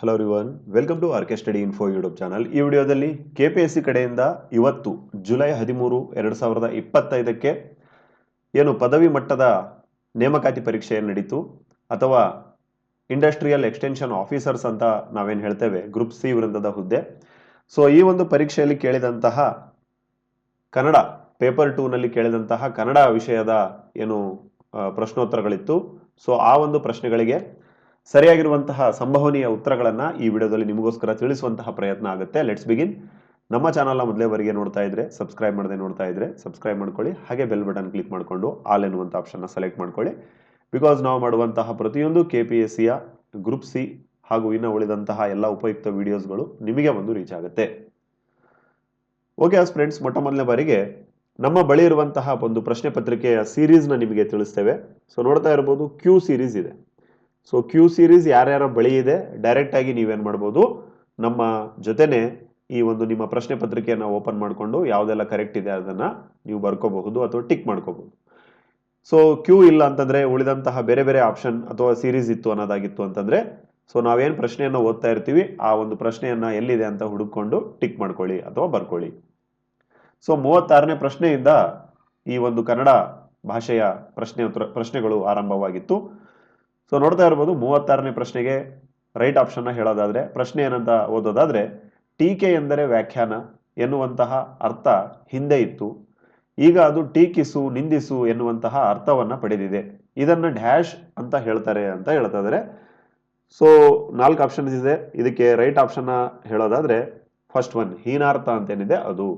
Hello ರಿವನ್ welcome to R K study info YouTube channel ಈ ವಿಡಿಯೋದಲ್ಲಿ K P S C ಕಡೆಯಿಂದ ಇವತ್ತು July ಹದಿಮೂರು, ಎರಡು ಸಾವಿರದ ಇಪ್ಪತ್ತೈದಕ್ಕೆ ಏನು ಪದವಿ ಮಟ್ಟದ ನೇಮಕಾತಿ ಪರೀಕ್ಷೆ ನಡೀತು ಅಥವಾ ಇಂಡಸ್ಟ್ರಿಯಲ್ ಎಕ್ಸ್ಟೆನ್ಷನ್ ಆಫೀಸರ್ಸ್ ಅಂತ ನಾವೇನು ಹೇಳ್ತೇವೆ ಗ್ರೂಪ್ ಸಿ ವೃಂದದ ಹುದ್ದೆ. ಸೊ ಈ ಒಂದು ಪರೀಕ್ಷೆಯಲ್ಲಿ ಕೇಳಿದಂತಹ ಕನ್ನಡ ಪೇಪರ್ ಟೂನಲ್ಲಿ ಕೇಳಿದಂತಹ ಕನ್ನಡ ವಿಷಯದ ಏನು ಪ್ರಶ್ನೋತ್ತರಗಳಿತ್ತು. ಸೊ ಆ ಒಂದು ಪ್ರಶ್ನೆಗಳಿಗೆ ಸರಿಯಾಗಿರುವಂತಹ ಸಂಭವನೀಯ ಉತ್ತರಗಳನ್ನು ಈ ವಿಡಿಯೋದಲ್ಲಿ ನಿಮಗೋಸ್ಕರ ತಿಳಿಸುವಂತಹ ಪ್ರಯತ್ನ ಆಗುತ್ತೆ. ಲೆಟ್ಸ್ ಬಿಗಿನ್ ನಮ್ಮ ಚಾನಲ್ನ ಮೊದಲೇವರೆಗೆ ನೋಡ್ತಾ ಇದ್ರೆ ಸಬ್ಸ್ಕ್ರೈಬ್ ಮಾಡದೆ ನೋಡ್ತಾ ಇದ್ರೆ ಸಬ್ಸ್ಕ್ರೈಬ್ ಮಾಡ್ಕೊಳ್ಳಿ. ಹಾಗೆ ಬೆಲ್ ಬಟನ್ ಕ್ಲಿಕ್ ಮಾಡಿಕೊಂಡು ಆಲ್ ಎನ್ನುವಂಥ ಆಪ್ಷನ್ನ ಸೆಲೆಕ್ಟ್ ಮಾಡ್ಕೊಳ್ಳಿ. ಬಿಕಾಸ್ ನಾವು ಮಾಡುವಂತಹ ಪ್ರತಿಯೊಂದು ಕೆ ಪಿ ಎಸ್ ಸಿಯ ಗ್ರೂಪ್ ಸಿ ಹಾಗೂ ಇನ್ನು ಉಳಿದಂತಹ ಎಲ್ಲ ಉಪಯುಕ್ತ ವಿಡಿಯೋಸ್ಗಳು ನಿಮಗೆ ಒಂದು ರೀಚ್ ಆಗುತ್ತೆ. ಓಕೆ ಆಸ್ ಫ್ರೆಂಡ್ಸ್ ಮೊಟ್ಟ ಮೊದಲನೇ ಬಾರಿಗೆ ನಮ್ಮ ಬಳಿ ಇರುವಂತಹ ಒಂದು ಪ್ರಶ್ನೆ ಪತ್ರಿಕೆಯ ಸೀರೀಸ್ನ ನಿಮಗೆ ತಿಳಿಸ್ತೇವೆ. ಸೊ ನೋಡ್ತಾ ಇರ್ಬೋದು ಕ್ಯೂ ಸೀರೀಸ್ ಇದೆ. ಸೊ ಕ್ಯೂ ಸೀರೀಸ್ ಯಾರ್ಯಾರ ಬಳಿ ಇದೆ ಡೈರೆಕ್ಟ್ ಆಗಿ ನೀವೇನು ಮಾಡ್ಬೋದು? ನಮ್ಮ ಜೊತೆನೆ ಈ ಒಂದು ನಿಮ್ಮ ಪ್ರಶ್ನೆ ಪತ್ರಿಕೆಯನ್ನು ಓಪನ್ ಮಾಡಿಕೊಂಡು ಯಾವುದೆಲ್ಲ ಕರೆಕ್ಟ್ ಇದೆ ಅದನ್ನ ನೀವು ಬರ್ಕೋಬಹುದು ಅಥವಾ ಟಿಕ್ ಮಾಡ್ಕೋಬಹುದು. ಸೊ ಕ್ಯೂ ಇಲ್ಲ ಅಂತಂದ್ರೆ ಉಳಿದಂತಹ ಬೇರೆ ಬೇರೆ ಆಪ್ಷನ್ ಅಥವಾ ಸೀರೀಸ್ ಇತ್ತು ಅನ್ನೋದಾಗಿತ್ತು ಅಂತಂದ್ರೆ ಸೊ ನಾವೇನು ಪ್ರಶ್ನೆಯನ್ನು ಓದ್ತಾ ಇರ್ತೀವಿ, ಆ ಒಂದು ಪ್ರಶ್ನೆಯನ್ನ ಎಲ್ಲಿದೆ ಅಂತ ಹುಡುಕೊಂಡು ಟಿಕ್ ಮಾಡ್ಕೊಳ್ಳಿ ಅಥವಾ ಬರ್ಕೊಳ್ಳಿ. ಸೊ ಮೂವತ್ತಾರನೇ ಪ್ರಶ್ನೆಯಿಂದ ಈ ಒಂದು ಕನ್ನಡ ಭಾಷೆಯ ಪ್ರಶ್ನೆ ಪ್ರಶ್ನೆಗಳು ಆರಂಭವಾಗಿತ್ತು. ಸೊ ನೋಡ್ತಾ ಇರ್ಬೋದು ಮೂವತ್ತಾರನೇ ಪ್ರಶ್ನೆಗೆ ರೈಟ್ ಆಪ್ಷನ್ನ ಹೇಳೋದಾದ್ರೆ, ಪ್ರಶ್ನೆ ಏನಂತ ಓದೋದಾದ್ರೆ ಟೀಕೆ ಎಂದರೆ ವ್ಯಾಖ್ಯಾನ ಎನ್ನುವಂತಹ ಅರ್ಥ ಹಿಂದೆ ಇತ್ತು. ಈಗ ಅದು ಟೀಕಿಸು, ನಿಂದಿಸು ಎನ್ನುವಂತಹ ಅರ್ಥವನ್ನ ಪಡೆದಿದೆ. ಇದನ್ನ ಡ್ಯಾಶ್ ಅಂತ ಹೇಳ್ತಾರೆ ಅಂತ ಹೇಳ್ತಾ ಇದ್ದಾರೆ ಸೊ ನಾಲ್ಕು ಆಪ್ಷನ್ಸ್ ಇದೆ. ಇದಕ್ಕೆ ರೈಟ್ ಆಪ್ಷನ್ ಹೇಳೋದಾದ್ರೆ ಫಸ್ಟ್ ಒನ್ ಹೀನಾರ್ಥ ಅಂತೇನಿದೆ ಅದು.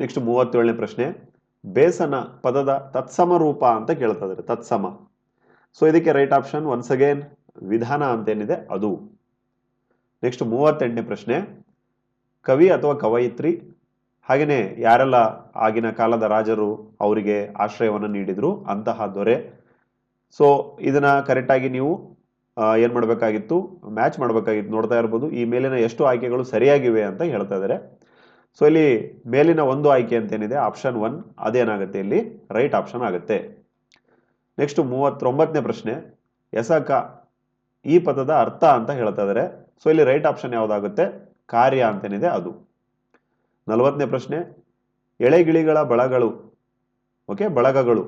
ನೆಕ್ಸ್ಟ್ ಮೂವತ್ತೇಳನೇ ಪ್ರಶ್ನೆ, ಬೇಸನ ಪದದ ತತ್ಸಮ ರೂಪ ಅಂತ ಕೇಳ್ತಾ ಇದ್ದಾರೆ ತತ್ಸಮ. ಸೊ ಇದಕ್ಕೆ ರೈಟ್ ಆಪ್ಷನ್ ಒನ್ಸ್ ಅಗೇನ್ ವಿಧಾನ ಅಂತೇನಿದೆ ಅದು. ನೆಕ್ಸ್ಟ್ ಮೂವತ್ತೆಂಟನೇ ಪ್ರಶ್ನೆ. ಕವಿ ಅಥವಾ ಕವಯಿತ್ರಿ? ಹಾಗೆಯೇ ಯಾರೆಲ್ಲ ಆಗಿನ ಕಾಲದ ರಾಜರು ಅವರಿಗೆ ಆಶ್ರಯವನ್ನು ನೀಡಿದ್ರು ಅಂತಹ ದೊರೆ. ಸೊ ಇದನ್ನ ಕರೆಕ್ಟಾಗಿ ನೀವು ಏನು ಮಾಡಬೇಕಾಗಿತ್ತು? ಮ್ಯಾಚ್ ಮಾಡಬೇಕಾಗಿತ್ತು. ನೋಡ್ತಾ ಇರ್ಬೋದು. ಈ ಮೇಲಿನ ಎಷ್ಟು ಆಯ್ಕೆಗಳು ಸರಿಯಾಗಿವೆ ಅಂತ ಹೇಳ್ತಾ ಇದ್ದಾರೆ ಸೊ ಇಲ್ಲಿ ಮೇಲಿನ ಒಂದು ಆಯ್ಕೆ ಅಂತೇನಿದೆ? ಆಪ್ಷನ್ ಒನ್ ಅದೇನಾಗುತ್ತೆ ಇಲ್ಲಿ? ರೈಟ್ ಆಪ್ಷನ್ ಆಗುತ್ತೆ. ನೆಕ್ಸ್ಟ್ ಮೂವತ್ತೊಂಬತ್ತನೇ ಪ್ರಶ್ನೆ. ಎಸಕ ಈ ಪದದ ಅರ್ಥ ಅಂತ ಹೇಳ್ತಾ ಇದ್ದಾರೆ ಸೊ ಇಲ್ಲಿ ರೈಟ್ ಆಪ್ಷನ್ ಯಾವುದಾಗುತ್ತೆ? ಕಾರ್ಯ ಅಂತೇನಿದೆ ಅದು. ನಲವತ್ತನೇ ಪ್ರಶ್ನೆ. ಎಳೆಗಿಳಿಗಳ ಬಳಗಳು ಓಕೆ ಬಳಗಗಳು,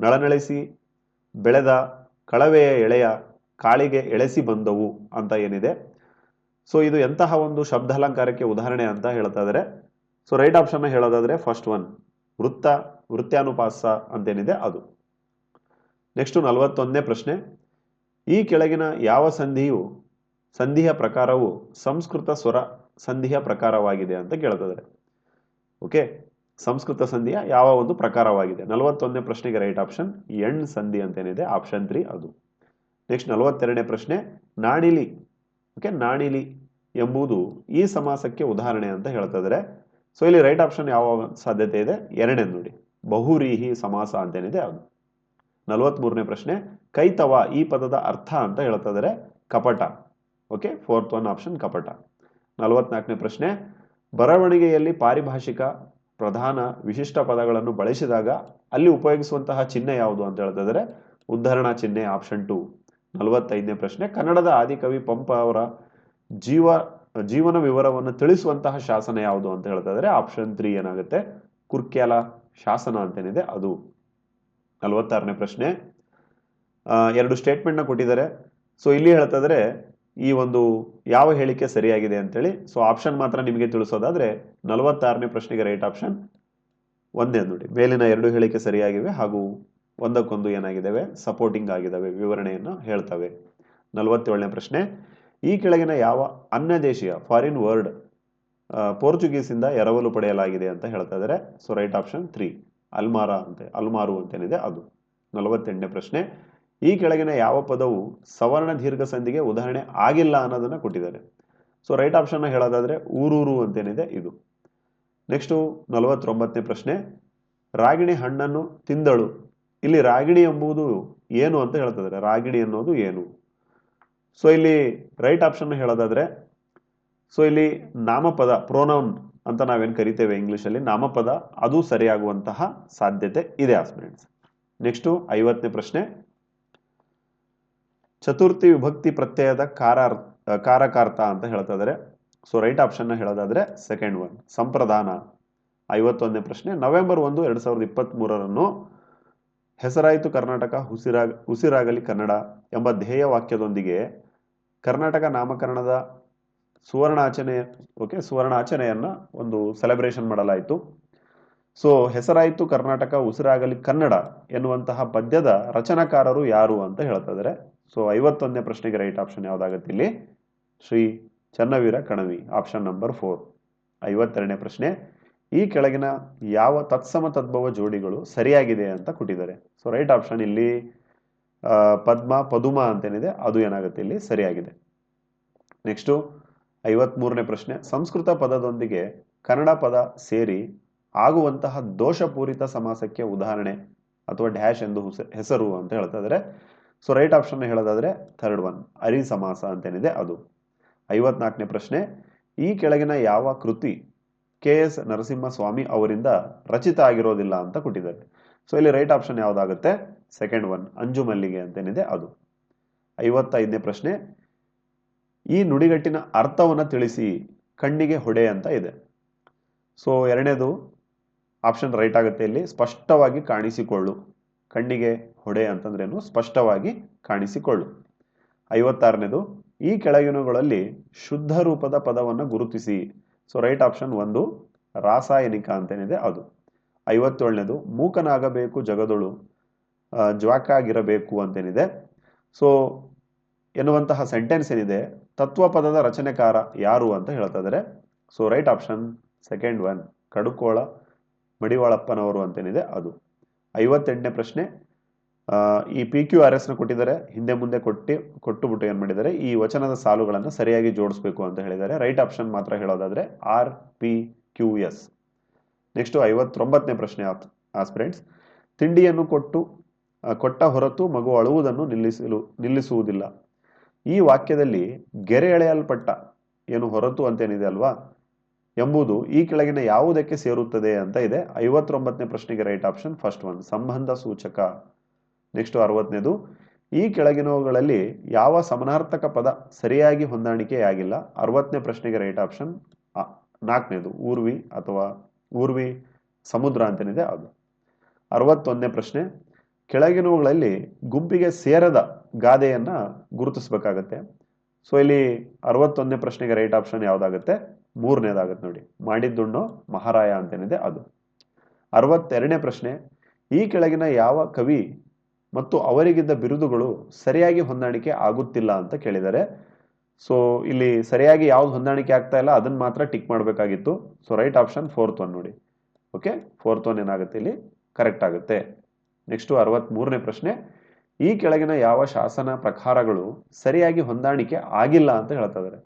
ನಳನಳಿಸಿ, ಬೆಳೆದ, ಕಳವೆಯ ಎಳೆಯ, ಕಾಳಿಗೆ ಎಳೆಸಿ ಬಂದವು ಅಂತ ಏನಿದೆ. ಸೊ ಇದು ಎಂತಹ ಒಂದು ಶಬ್ದ ಅಲಂಕಾರಕ್ಕೆ ಉದಾಹರಣೆ ಅಂತ ಹೇಳ್ತಾ ಇದ್ದಾರೆ ಸೊ ರೈಟ್ ಆಪ್ಷನ್ ಹೇಳೋದಾದ್ರೆ ಫಸ್ಟ್ ಒನ್ ವೃತ್ತ ವೃತ್ತಾನುಪಾಸ ಅಂತೇನಿದೆ ಅದು. ನೆಕ್ಸ್ಟ್ ನಲವತ್ತೊಂದನೇ ಪ್ರಶ್ನೆ. ಈ ಕೆಳಗಿನ ಯಾವ ಸಂಧಿಯು, ಸಂಧಿಯ ಪ್ರಕಾರವು ಸಂಸ್ಕೃತ ಸ್ವರ ಸಂಧಿಯ ಪ್ರಕಾರವಾಗಿದೆ ಅಂತ ಕೇಳ್ತಿದ್ದಾರೆ ಓಕೆ? ಸಂಸ್ಕೃತ ಸಂಧಿಯ ಯಾವ ಒಂದು ಪ್ರಕಾರವಾಗಿದೆ? ನಲವತ್ತೊಂದನೇ ಪ್ರಶ್ನೆಗೆ ರೈಟ್ ಆಪ್ಷನ್ ಎಣ್ ಸಂಧಿ ಅಂತೇನಿದೆ, ಆಪ್ಷನ್ ತ್ರೀ ಅದು. ನೆಕ್ಸ್ಟ್ ನಲವತ್ತೆರಡನೇ ಪ್ರಶ್ನೆ, ನಾಣಿಲಿ, ಓಕೆ, ನಾಣಿಲಿ ಎಂಬುದು ಈ ಸಮಾಸಕ್ಕೆ ಉದಾಹರಣೆ ಅಂತ ಹೇಳ್ತದ್ರೆ, ಸೊ ಇಲ್ಲಿ ರೈಟ್ ಆಪ್ಷನ್ ಯಾವ ಸಾಧ್ಯತೆ ಇದೆ? ಎರಡನೇ ನೋಡಿ. ಬಹುರೀಹಿ ಸಮಾಸ ಅಂತೇನಿದೆ ಅದು. ನಲವತ್ಮೂರನೇ ಪ್ರಶ್ನೆ, ಕೈತವ ಈ ಪದದ ಅರ್ಥ ಅಂತ ಹೇಳ್ತಾ ಕಪಟ. ಓಕೆ ಫೋರ್ತ್ ಒನ್ ಆಪ್ಷನ್ ಕಪಟ. ನಲವತ್ನಾಲ್ಕನೇ ಪ್ರಶ್ನೆ, ಬರವಣಿಗೆಯಲ್ಲಿ ಪಾರಿಭಾಷಿಕ ಪ್ರಧಾನ ವಿಶಿಷ್ಟ ಪದಗಳನ್ನು ಬಳಸಿದಾಗ ಅಲ್ಲಿ ಉಪಯೋಗಿಸುವಂತಹ ಚಿಹ್ನೆ ಯಾವುದು ಅಂತ ಹೇಳ್ತಾ ಉದ್ಧರಣಾ ಚಿಹ್ನೆ ಆಪ್ಷನ್ ಟು ನಲವತ್ತೈದನೇ ಪ್ರಶ್ನೆ, ಕನ್ನಡದ ಆದಿಕವಿ ಪಂಪ ಅವರ ಜೀವ, ಜೀವನ ವಿವರವನ್ನು ತಿಳಿಸುವಂತಹ ಶಾಸನ ಯಾವುದು ಅಂತ ಹೇಳ್ತಾ ಇದ್ದಾರೆ ಆಪ್ಷನ್ ತ್ರೀ ಏನಾಗುತ್ತೆ, ಕುರ್ಕ್ಯಾಲ ಶಾಸನ ಅಂತೇನಿದೆ ಅದು. ನಲವತ್ತಾರನೇ ಪ್ರಶ್ನೆ. ಎರಡು ಸ್ಟೇಟ್ಮೆಂಟ್ನ ಕೊಟ್ಟಿದ್ದಾರೆ. ಸೊ ಇಲ್ಲಿ ಹೇಳ್ತಾ ಇದ್ದಾರೆ ಈ ಒಂದು ಯಾವ ಹೇಳಿಕೆ ಸರಿಯಾಗಿದೆ ಅಂತೇಳಿ. ಸೊ ಆಪ್ಷನ್ ಮಾತ್ರ ನಿಮಗೆ ತಿಳಿಸೋದಾದ್ರೆ, ನಲವತ್ತಾರನೇ ಪ್ರಶ್ನೆಗೆ ರೈಟ್ ಆಪ್ಷನ್ ಒಂದೇ ನೋಡಿ. ಮೇಲಿನ ಎರಡು ಹೇಳಿಕೆ ಸರಿಯಾಗಿವೆ ಹಾಗೂ ಒಂದಕ್ಕೊಂದು ಏನಾಗಿದ್ದಾವೆ? ಸಪೋರ್ಟಿಂಗ್ ಆಗಿದ್ದಾವೆ, ವಿವರಣೆಯನ್ನು ಹೇಳ್ತವೆ. ನಲವತ್ತೇಳನೇ ಪ್ರಶ್ನೆ, ಈ ಕೆಳಗಿನ ಯಾವ ಅನ್ಯ ದೇಶೀಯ ಫಾರಿನ್ ವರ್ಡ್ ಪೋರ್ಚುಗೀಸಿಂದ ಎರವಲು ಪಡೆಯಲಾಗಿದೆ ಅಂತ ಹೇಳ್ತಾ ಇದ್ದಾರೆ ಸೊ ರೈಟ್ ಆಪ್ಷನ್ ತ್ರೀ ಅಲ್ಮಾರ ಅಂತೆ, ಅಲ್ಮಾರು ಅಂತೇನಿದೆ ಅದು. ನಲವತ್ತೆಂಟನೇ ಪ್ರಶ್ನೆ, ಈ ಕೆಳಗಿನ ಯಾವ ಪದವು ಸವರ್ಣ ದೀರ್ಘ ಸಂಧಿಗೆ ಉದಾಹರಣೆ ಆಗಿಲ್ಲ ಅನ್ನೋದನ್ನ ಕೊಟ್ಟಿದ್ದಾರೆ. ಸೊ ರೈಟ್ ಆಪ್ಷನ್ ಹೇಳೋದಾದ್ರೆ ಊರೂರು ಅಂತೇನಿದೆ ಇದು. ನೆಕ್ಸ್ಟು ನಲವತ್ತೊಂಬತ್ತನೇ ಪ್ರಶ್ನೆ, ರಾಗಿಣಿ ಹಣ್ಣನ್ನು ತಿಂದಳು. ಇಲ್ಲಿ ರಾಗಿಣಿ ಎಂಬುದು ಏನು ಅಂತ ಹೇಳ್ತಿದ್ದಾರೆ. ರಾಗಿಣಿ ಅನ್ನೋದು ಏನು? ಸೊ ಇಲ್ಲಿ ರೈಟ್ ಆಪ್ಷನ್ ಹೇಳೋದಾದ್ರೆ ಸೊ ಇಲ್ಲಿ ನಾಮಪದ ಪ್ರೋನೌನ್ ಅಂತ ನಾವೇನು ಕರಿತೇವೆ ಇಂಗ್ಲಿಷಲ್ಲಿ ನಾಮಪದ ಅದು ಸರಿಯಾಗುವಂತಹ ಸಾಧ್ಯತೆ ಇದೆ ಆಸ್ಪಿರೆಂಟ್ಸ್ ನೆಕ್ಸ್ಟು ಐವತ್ತನೇ ಪ್ರಶ್ನೆ. ಚತುರ್ಥಿ ವಿಭಕ್ತಿ ಪ್ರತ್ಯಯದ ಕಾರ ಕಾರಕಾರ್ಥ ಅಂತ ಹೇಳ್ತಾ ಸೊ ರೈಟ್ ಆಪ್ಷನ್ನ ಹೇಳೋದಾದ್ರೆ ಸೆಕೆಂಡ್ ಒನ್ ಸಂಪ್ರದಾನ. ಐವತ್ತೊಂದನೇ ಪ್ರಶ್ನೆ. ನವೆಂಬರ್ ಒಂದು, ಎರಡು ಸಾವಿರದ ಇಪ್ಪತ್ತ್ಮೂರರನ್ನು ಹೆಸರಾಯಿತು ಕರ್ನಾಟಕ ಉಸಿರಾಗ ಉಸಿರಾಗಲಿ ಕನ್ನಡ ಎಂಬ ಧ್ಯೇಯ ವಾಕ್ಯದೊಂದಿಗೆ ಕರ್ನಾಟಕ ನಾಮಕರಣದ ಸುವರ್ಣಾಚರಣೆ ಓಕೆ ಸುವರ್ಣಾಚರಣೆಯನ್ನ ಒಂದು ಸೆಲೆಬ್ರೇಷನ್ ಮಾಡಲಾಯಿತು. ಸೊ ಹೆಸರಾಯಿತು ಕರ್ನಾಟಕ, ಉಸಿರಾಗಲಿ ಕನ್ನಡ ಎನ್ನುವಂತಹ ಪದ್ಯದ ರಚನಾಕಾರರು ಯಾರು ಅಂತ ಹೇಳ್ತಾ ಇದ್ದಾರೆ ಸೊ ಐವತ್ತೊಂದನೇ ಪ್ರಶ್ನೆಗೆ ರೈಟ್ ಆಪ್ಷನ್ ಯಾವ್ದಾಗುತ್ತೆ ಇಲ್ಲಿ? Shri Channaveera Kanavi option number four ಐವತ್ತೆರಡನೇ ಪ್ರಶ್ನೆ, ಈ ಕೆಳಗಿನ ಯಾವ ತತ್ಸಮ ತದ್ಭವ ಜೋಡಿಗಳು ಸರಿಯಾಗಿದೆ ಅಂತ ಕೊಟ್ಟಿದ್ದಾರೆ. ಸೊ ರೈಟ್ ಆಪ್ಷನ್ ಇಲ್ಲಿ ಪದ್ಮ ಪದುಮ ಅಂತೇನಿದೆ, ಅದು ಏನಾಗುತ್ತೆ ಇಲ್ಲಿ? ಸರಿಯಾಗಿದೆ. ನೆಕ್ಸ್ಟು ಐವತ್ಮೂರನೇ ಪ್ರಶ್ನೆ. ಸಂಸ್ಕೃತ ಪದದೊಂದಿಗೆ ಕನ್ನಡ ಪದ ಸೇರಿ ಆಗುವಂತಹ ದೋಷಪೂರಿತ ಸಮಾಸಕ್ಕೆ ಉದಾಹರಣೆ ಅಥವಾ ಡ್ಯಾಶ್ ಎಂದು ಹುಸ- ಹೆಸರು ಅಂತ ಹೇಳ್ತಾ ಇದ್ದಾರೆ ಸೊ ರೈಟ್ ಆಪ್ಷನ್ ಹೇಳೋದಾದ್ರೆ ಥರ್ಡ್ ಒನ್ ಅರಿ ಸಮಾಸ ಅಂತೇನಿದೆ ಅದು. ಐವತ್ನಾಲ್ಕನೇ ಪ್ರಶ್ನೆ, ಈ ಕೆಳಗಿನ ಯಾವ ಕೃತಿ ಕೆ ಎಸ್ ನರಸಿಂಹಸ್ವಾಮಿ ಅವರಿಂದ ರಚಿತ ಆಗಿರೋದಿಲ್ಲ ಅಂತ ಕೊಟ್ಟಿದ್ದಾರೆ. ಸೊ ಇಲ್ಲಿ ರೈಟ್ ಆಪ್ಷನ್ ಯಾವುದಾಗುತ್ತೆ? ಸೆಕೆಂಡ್ ಒನ್ ಅಂಜು ಮಲ್ಲಿಗೆ ಅಂತೇನಿದೆ ಅದು. ಐವತ್ತೈದನೇ ಪ್ರಶ್ನೆ ಈ ನುಡಿಗಟ್ಟಿನ ಅರ್ಥವನ್ನು ತಿಳಿಸಿ ಕಣ್ಣಿಗೆ ಹೊಡೆ ಅಂತ ಇದೆ. ಸೊ ಎರಡನೇದು ಆಪ್ಷನ್ ರೈಟ್ ಆಗುತ್ತೆ ಇಲ್ಲಿ. ಸ್ಪಷ್ಟವಾಗಿ ಕಾಣಿಸಿಕೊಳ್ಳು. ಕಣ್ಣಿಗೆ ಹೊಡೆ ಅಂತಂದ್ರೇನು? ಸ್ಪಷ್ಟವಾಗಿ ಕಾಣಿಸಿಕೊಳ್ಳು. ಐವತ್ತಾರನೇದು, ಈ ಕೆಳಗಿನಗಳಲ್ಲಿ ಶುದ್ಧ ರೂಪದ ಪದವನ್ನು ಗುರುತಿಸಿ. ಸೊ ರೈಟ್ ಆಪ್ಷನ್ ಒಂದು, ರಾಸಾಯನಿಕ ಅಂತೇನಿದೆ ಅದು. ಐವತ್ತೇಳನೇದು, ಮೂಕನಾಗಬೇಕು, ಜಗದೊಳು ಜ್ವಾಕಾಗಿರಬೇಕು ಅಂತೇನಿದೆ. ಸೊ ಎನ್ನುವಂತಹ ಸೆಂಟೆನ್ಸ್ ಏನಿದೆ? ತತ್ವ ಪದದ ರಚನೆಕಾರ ಯಾರು ಅಂತ ಹೇಳ್ತಾ so right option second one Kadakol, ಮಡಿವಾಳಪ್ಪನವರು ಅಂತೇನಿದೆ ಅದು. ಐವತ್ತೆಂಟನೇ ಪ್ರಶ್ನೆ ಈ ಪಿ ಕ್ಯೂ ಆರ್ ಎಸ್ನ ಕೊಟ್ಟಿದ್ದಾರೆ. ಹಿಂದೆ ಮುಂದೆ ಕೊಟ್ಟು, ಕೊಟ್ಟುಬಿಟ್ಟು ಏನು ಮಾಡಿದ್ದಾರೆ? ಈ ವಚನದ ಸಾಲುಗಳನ್ನು ಸರಿಯಾಗಿ ಜೋಡಿಸ್ಬೇಕು ಅಂತ ಹೇಳಿದ್ದಾರೆ. ರೈಟ್ ಆಪ್ಷನ್ ಮಾತ್ರ ಹೇಳೋದಾದ್ರೆ R P Q S next ಐವತ್ತೊಂಬತ್ತನೇ ಪ್ರಶ್ನೆ ಆಸ್ಪಿರೆಂಟ್ಸ್ ತಿಂಡಿಯನ್ನು ಕೊಟ್ಟು ಕೊಟ್ಟ ಹೊರತು ಮಗು ಅಳುವುದನ್ನು ನಿಲ್ಲಿಸಲು, ನಿಲ್ಲಿಸುವುದಿಲ್ಲ. ಈ ವಾಕ್ಯದಲ್ಲಿ ಗೆರೆ ಎಳೆಯಲ್ಪಟ್ಟ ಏನು ಹೊರತು ಅಂತೇನಿದೆ ಅಲ್ವಾ? ಎಂಬುದು ಈ ಕೆಳಗಿನ ಯಾವುದಕ್ಕೆ ಸೇರುತ್ತದೆ ಅಂತ ಇದೆ. ಐವತ್ತೊಂಬತ್ತನೇ ಪ್ರಶ್ನೆಗೆ ರೈಟ್ ಆಪ್ಷನ್ ಫಸ್ಟ್ ಒನ್, ಸಂಬಂಧ ಸೂಚಕ. ನೆಕ್ಸ್ಟ್ ಅರವತ್ತನೇದು, ಈ ಕೆಳಗಿನವುಗಳಲ್ಲಿ ಯಾವ ಸಮನಾರ್ಥಕ ಪದ ಸರಿಯಾಗಿ ಹೊಂದಾಣಿಕೆಯಾಗಿಲ್ಲ? ಅರವತ್ತನೇ ಪ್ರಶ್ನೆಗೆ ರೈಟ್ ಆಪ್ಷನ್ ನಾಲ್ಕನೇದು, ಊರ್ವಿ ಅಥವಾ ಊರ್ವಿ ಸಮುದ್ರ ಅಂತೇನಿದೆ ಅದು. ಅರವತ್ತೊಂದನೇ ಪ್ರಶ್ನೆ ಕೆಳಗಿನವುಗಳಲ್ಲಿ ಗುಂಪಿಗೆ ಸೇರದ ಗಾದೆಯನ್ನು ಗುರುತಿಸಬೇಕಾಗತ್ತೆ. ಸೊ ಇಲ್ಲಿ ಅರವತ್ತೊಂದನೇ ಪ್ರಶ್ನೆಗೆ ರೈಟ್ ಆಪ್ಷನ್ ಯಾವುದಾಗುತ್ತೆ? ಮೂರನೇದಾಗುತ್ತೆ ನೋಡಿ. ಮಾಡಿದ್ದುಣ್ಣು ಮಹಾರಾಯ ಅಂತೇನಿದೆ ಅದು. ಅರವತ್ತೆರಡನೇ ಪ್ರಶ್ನೆ, ಈ ಕೆಳಗಿನ ಯಾವ ಕವಿ ಮತ್ತು ಅವರಿಗಿದ್ದ ಬಿರುದುಗಳು ಸರಿಯಾಗಿ ಹೊಂದಾಣಿಕೆ ಆಗುತ್ತಿಲ್ಲ ಅಂತ ಕೇಳಿದ್ದಾರೆ ಸೊ ಇಲ್ಲಿ ಸರಿಯಾಗಿ ಯಾವ್ದು ಹೊಂದಾಣಿಕೆ ಆಗ್ತಾ ಇಲ್ಲ ಅದನ್ನ ಮಾತ್ರ ಟಿಕ್ ಮಾಡಬೇಕಾಗಿತ್ತು. So right option fourth one ನೋಡಿ. ಓಕೆ ಫೋರ್ತ್ ಒನ್ ಏನಾಗುತ್ತೆ ಇಲ್ಲಿ? ಕರೆಕ್ಟ್ ಆಗುತ್ತೆ. ನೆಕ್ಸ್ಟ್ ಅರವತ್ತ್ ಮೂರನೇ ಪ್ರಶ್ನೆ, ಈ ಕೆಳಗಿನ ಯಾವ ಶಾಸನ ಪ್ರಕಾರಗಳು ಸರಿಯಾಗಿ ಹೊಂದಾಣಿಕೆ ಆಗಿಲ್ಲ ಅಂತ ಹೇಳ್ತಾ ಇದ್ದಾರೆ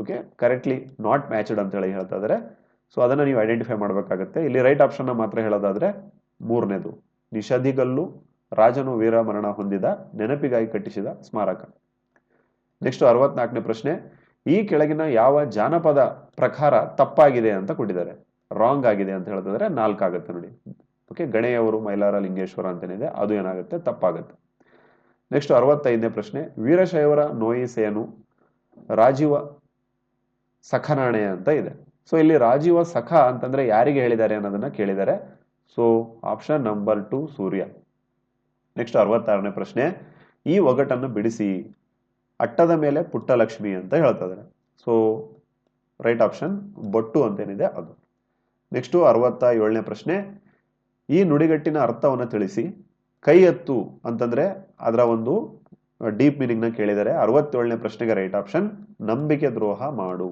ಓಕೆ ಕರೆಕ್ಟ್ಲಿ ನಾಟ್ ಮ್ಯಾಚ್ಡ್ ಅಂತ ಹೇಳಿ ಹೇಳ್ತಾ ಇದ್ದಾರೆ ಸೊ ಅದನ್ನು ನೀವು ಐಡೆಂಟಿಫೈ ಮಾಡಬೇಕಾಗುತ್ತೆ. ಇಲ್ಲಿ ರೈಟ್ ಆಪ್ಷನ್ ಮಾತ್ರ ಹೇಳೋದಾದ್ರೆ ಮೂರನೇದು, ನಿಷಧಿಗಲ್ಲು ರಾಜನು ವೀರ ಮರಣ ಹೊಂದಿದ, ನೆನಪಿಗಾಗಿ ಕಟ್ಟಿಸಿದ ಸ್ಮಾರಕ. ನೆಕ್ಸ್ಟ್ ಅರವತ್ನಾಲ್ಕನೇ ಪ್ರಶ್ನೆ, ಈ ಕೆಳಗಿನ ಯಾವ ಜಾನಪದ ಪ್ರಕಾರ ತಪ್ಪಾಗಿದೆ ಅಂತ ಕೊಟ್ಟಿದ್ದಾರೆ. ರಾಂಗ್ ಆಗಿದೆ ಅಂತ ಹೇಳ್ತಿದ್ರೆ ನಾಲ್ಕಾಗುತ್ತೆ ನೋಡಿ. ಓಕೆ ಗಣೆಯವರು, ಮೈಲಾರ, ಲಿಂಗೇಶ್ವರ ಅಂತೇನಿದೆ ಅದು ಏನಾಗುತ್ತೆ? ತಪ್ಪಾಗುತ್ತೆ. ನೆಕ್ಸ್ಟ್ ಅರವತ್ತೈದನೇ ಪ್ರಶ್ನೆ. ವೀರಶೈವರ ನೋಯಿಸೇನು ರಾಜೀವ ಸಖನಾಣೆ ಅಂತ ಇದೆ. ಸೊ ಇಲ್ಲಿ ರಾಜೀವ ಸಖ ಅಂತಂದ್ರೆ ಯಾರಿಗೆ ಹೇಳಿದ್ದಾರೆ ಅನ್ನೋದನ್ನ ಕೇಳಿದ್ದಾರೆ. So option number two Surya. Next ಅರವತ್ತಾರನೇ ಪ್ರಶ್ನೆ. ಈ ಒಗಟನ್ನು ಬಿಡಿಸಿ, ಅಟ್ಟದ ಮೇಲೆ ಪುಟ್ಟಲಕ್ಷ್ಮಿ ಅಂತ ಹೇಳ್ತಾ ಇದ್ದಾರೆ. ಸೊ ರೈಟ್ ಆಪ್ಷನ್ ಬೊಟ್ಟು ಅಂತೇನಿದೆ ಅದು. ನೆಕ್ಸ್ಟು ಅರವತ್ತ ಏಳನೇ ಪ್ರಶ್ನೆ. ಈ ನುಡಿಗಟ್ಟಿನ ಅರ್ಥವನ್ನು ತಿಳಿಸಿ. ಕೈ ಎತ್ತು ಅಂತಂದ್ರೆ ಅದರ ಒಂದು ಡೀಪ್ ಮೀನಿಂಗ್ನ ಕೇಳಿದರೆ ಅರವತ್ತೇಳನೇ ಪ್ರಶ್ನೆಗೆ ರೈಟ್ ಆಪ್ಷನ್ ನಂಬಿಕೆ ದ್ರೋಹ ಮಾಡು.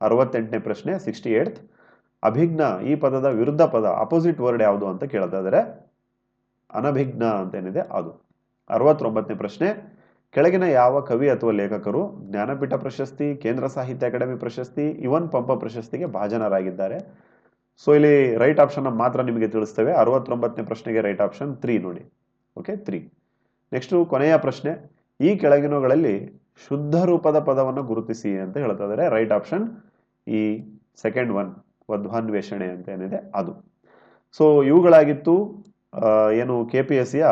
ಅರವತ್ತೆಂಟನೇ ಪ್ರಶ್ನೆ ಸಿಕ್ಸ್ಟಿ ಏಟ್ ಅಭಿಜ್ಞ ಈ ಪದದ ವಿರುದ್ಧ ಪದ, ಅಪೋಸಿಟ್ ವರ್ಡ್ ಯಾವುದು ಅಂತ ಕೇಳ್ತಾ ಇದ್ದಾರೆ ಅನಭಿಜ್ಞ ಅಂತೇನಿದೆ ಅದು. ಅರವತ್ತೊಂಬತ್ತನೇ ಪ್ರಶ್ನೆ, ಕೆಳಗಿನ ಯಾವ ಕವಿ ಅಥವಾ ಲೇಖಕರು ಜ್ಞಾನಪೀಠ ಪ್ರಶಸ್ತಿ, ಕೇಂದ್ರ ಸಾಹಿತ್ಯ ಅಕಾಡೆಮಿ ಪ್ರಶಸ್ತಿ ಇವನ್ ಪಂಪ ಪ್ರಶಸ್ತಿಗೆ ಭಾಜನರಾಗಿದ್ದಾರೆ? ಸೊ ಇಲ್ಲಿ ರೈಟ್ ಆಪ್ಷನ್ ಮಾತ್ರ ನಿಮಗೆ ತಿಳಿಸ್ತೇವೆ. ಅರವತ್ತೊಂಬತ್ತನೇ ಪ್ರಶ್ನೆಗೆ ರೈಟ್ ಆಪ್ಷನ್ ತ್ರೀ ನೋಡಿ. ಓಕೆ ತ್ರೀ ನೆಕ್ಸ್ಟ್ ಕೊನೆಯ ಪ್ರಶ್ನೆ. ಈ ಕೆಳಗಿನವುಗಳಲ್ಲಿ ಶುದ್ಧ ರೂಪದ ಪದವನ್ನು ಗುರುತಿಸಿ ಅಂತ ಹೇಳ್ತಾ ಇದ್ದಾರೆ. ರೈಟ್ ಆಪ್ಷನ್ ಈ ಸೆಕೆಂಡ್ ಒನ್ ವಧ್ವಾನ್ವೇಷಣೆ ಅಂತ ಏನಿದೆ ಅದು. ಸೊ ಇವುಗಳಾಗಿತ್ತು ಏನು ಕೆ ಪಿ ಎಸ್ ಸಿಯ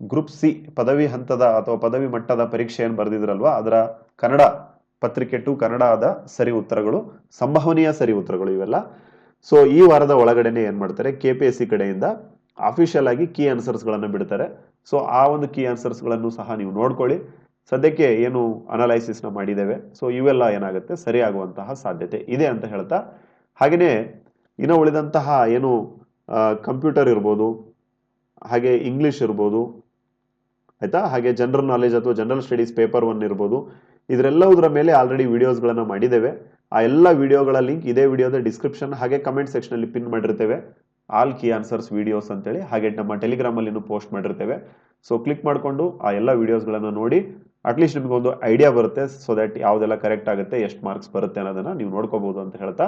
ಗ್ರೂಪ್ ಸಿ ಪದವಿ ಹಂತದ ಅಥವಾ ಪದವಿ ಮಟ್ಟದ ಪರೀಕ್ಷೆ ಏನು ಬರೆದಿದ್ರಲ್ವಾ? ಅದರ ಕನ್ನಡ ಪತ್ರಿಕೆ ಟು ಕನ್ನಡದ ಸರಿ ಉತ್ತರಗಳು, ಸಂಭವನೀಯ ಸರಿ ಉತ್ತರಗಳು ಇವೆಲ್ಲ. ಸೊ ಈ ವಾರದ ಒಳಗಡೆನೆ ಏನು ಮಾಡ್ತಾರೆ? ಕೆ ಪಿ ಎಸ್ ಸಿ ಕಡೆಯಿಂದ ಅಫಿಷಿಯಲ್ ಆಗಿ ಕೀ ಆನ್ಸರ್ಸ್ಗಳನ್ನು ಬಿಡ್ತಾರೆ. ಸೊ ಆ ಒಂದು ಕೀ ಆನ್ಸರ್ಸ್ಗಳನ್ನು ಸಹ ನೀವು ನೋಡ್ಕೊಳ್ಳಿ. ಸದ್ಯಕ್ಕೆ ಏನು ಅನಲೈಸಿಸ್ನ ಮಾಡಿದ್ದೇವೆ. ಸೊ ಇವೆಲ್ಲ ಏನಾಗುತ್ತೆ? ಸರಿಯಾಗುವಂತಹ ಸಾಧ್ಯತೆ ಇದೆ ಅಂತ ಹೇಳ್ತಾ. ಹಾಗೆಯೇ ಇನ್ನು ಉಳಿದಂತಹ ಏನು ಕಂಪ್ಯೂಟರ್ ಇರ್ಬೋದು, ಹಾಗೆ ಇಂಗ್ಲಿಷ್ ಇರ್ಬೋದು, ಆಯ್ತಾ? ಹಾಗೆ ಜನರಲ್ ನಾಲೆಜ್ ಅಥವಾ ಜನರಲ್ ಸ್ಟಡೀಸ್ ಪೇಪರ್ ಒನ್ ಇರ್ಬೋದು ಇದರೆಲ್ಲವುದರ ಮೇಲೆ ಆಲ್ರೆಡಿ ವಿಡಿಯೋಸ್ಗಳನ್ನು ಮಾಡಿದ್ದೇವೆ. ಆ ಎಲ್ಲ ವಿಡಿಯೋಗಳ ಲಿಂಕ್ ಇದೇ ವಿಡಿಯೋದ ಡಿಸ್ಕ್ರಿಪ್ಷನ್ ಹಾಗೆ ಕಮೆಂಟ್ ಸೆಕ್ಷನಲ್ಲಿ ಪಿನ್ ಮಾಡಿರ್ತೇವೆ. ಆಲ್ ಕಿ ಆನ್ಸರ್ಸ್ ವಿಡಿಯೋಸ್ ಅಂತೇಳಿ ಹಾಗೆ ನಮ್ಮ ಟೆಲಿಗ್ರಾಮಲ್ಲಿ ಪೋಸ್ಟ್ ಮಾಡಿರ್ತೇವೆ. ಸೊ ಕ್ಲಿಕ್ ಮಾಡಿಕೊಂಡು ಆ ಎಲ್ಲ ವಿಡಿಯೋಸ್ಗಳನ್ನು ನೋಡಿ ಅಟ್ಲೀಸ್ಟ್ ನಿಮಗೆ ಒಂದು ಐಡಿಯಾ ಬರುತ್ತೆ ಸೊ ದಟ್ ಯಾವುದೆಲ್ಲ ಕರೆಕ್ಟ್ ಆಗುತ್ತೆ, ಎಷ್ಟು ಮಾರ್ಕ್ಸ್ ಬರುತ್ತೆ ಅನ್ನೋದನ್ನ ನೀವು ನೋಡ್ಕೋಬಹುದು ಅಂತ ಹೇಳ್ತಾ.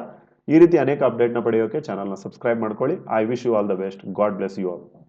ಈ ರೀತಿ ಅನೇಕ ಅಪ್ಡೇಟ್ನ ಪಡೆಯೋಕೆ ಚಾನಲ್ನ ಸಬ್ಸ್ಕ್ರೈಬ್ ಮಾಡ್ಕೊಳ್ಳಿ. I wish you all the best God bless you all